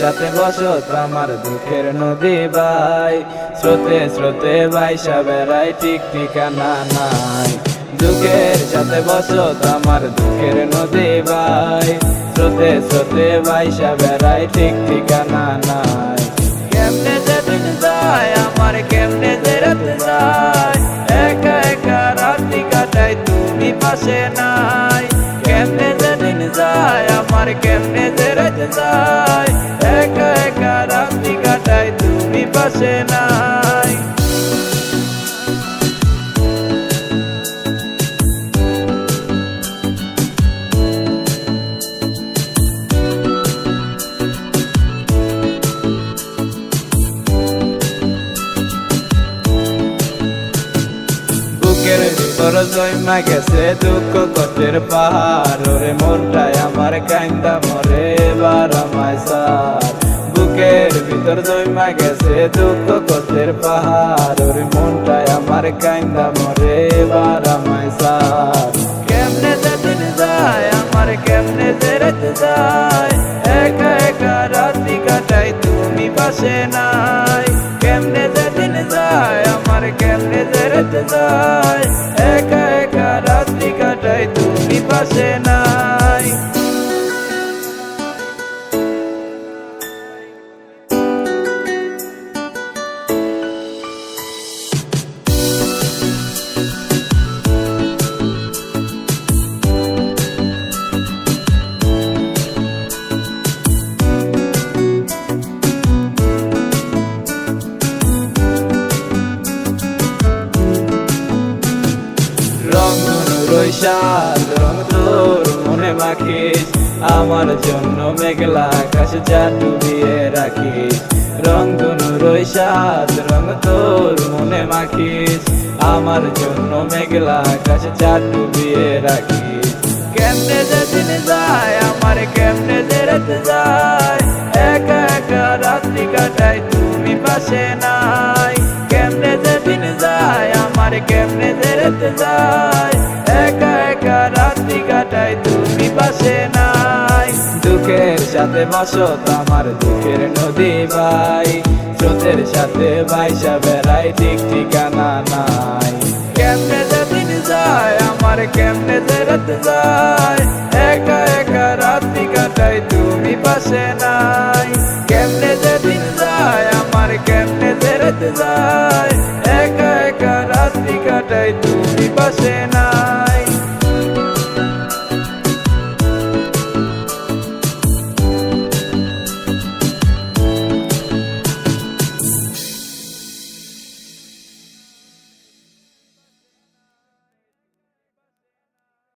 সাথে বসত আমার দুঃখের নদী ভাই স্রোতে স্রোতে বাইসা বেড়াই ঠিক ঠিকানা নাই। দুঃখের সাথে বসত আমার দুঃখের নদী ভাই স্রোতে স্রোতে বাইসা বেড়াই ঠিক ঠিকানা নাই। কেমনে যেদিন যায়, আমার কেমনে যে রাত যায়। একা একা রাত্রি কাটাই, তুমি পাশে নাই। কেমনে যেদিন যায়, আমার কেমনে পাশে নাই। দুঃখ পাহাড়। মনটাই আমার কান্দা মরে এবার আমায় সার। বুকের ভিতর জয়মা গেছে দুঃখ কষ্টের পাহাড় ওরে মনটাই আমার কান্দা মরে এবার আমায় সার। কেমনে যেদিন যায়, আমার কেমনে যে রাত যায়? একা একা রাত্রি কাটাই, তুমি পাশে নাই। কেমনে যেদিন যায়, আমার কেমনে যে রাত যায়? রৈশাল রং তোর মনে মাখিস আমার জন্য মেঘলা আকাশ যা ডুবিয়ে রাখিস রং ধনু রৈশাল রং তোর মনে মাখিস আমার জন্য মেঘলা আকাশ যা ডুবিয়ে রাখিস কেমনে যেদিন যায়, আমার কেমনে যে রাত যায়। একা একা রাত্রি কাটাই তুমি পাশে নাই। কেমনে যেদিন যায়, আমার কেমনে সাথে বসত আমার দুঃখের নদী ভাই। স্রোতের সাথে বাইসা বেড়াই ঠিক ঠিকানা নাই। কেমনে দিন যায়, আমার কেমনে যে যায়। একা একা রাত্রি কাটাই তুমি পাশে নাই। কেমনে যে দিন যায়, আমার কেমনে যে যায়। একা একা রাত্রি কাটাই তুমি পাশে নাই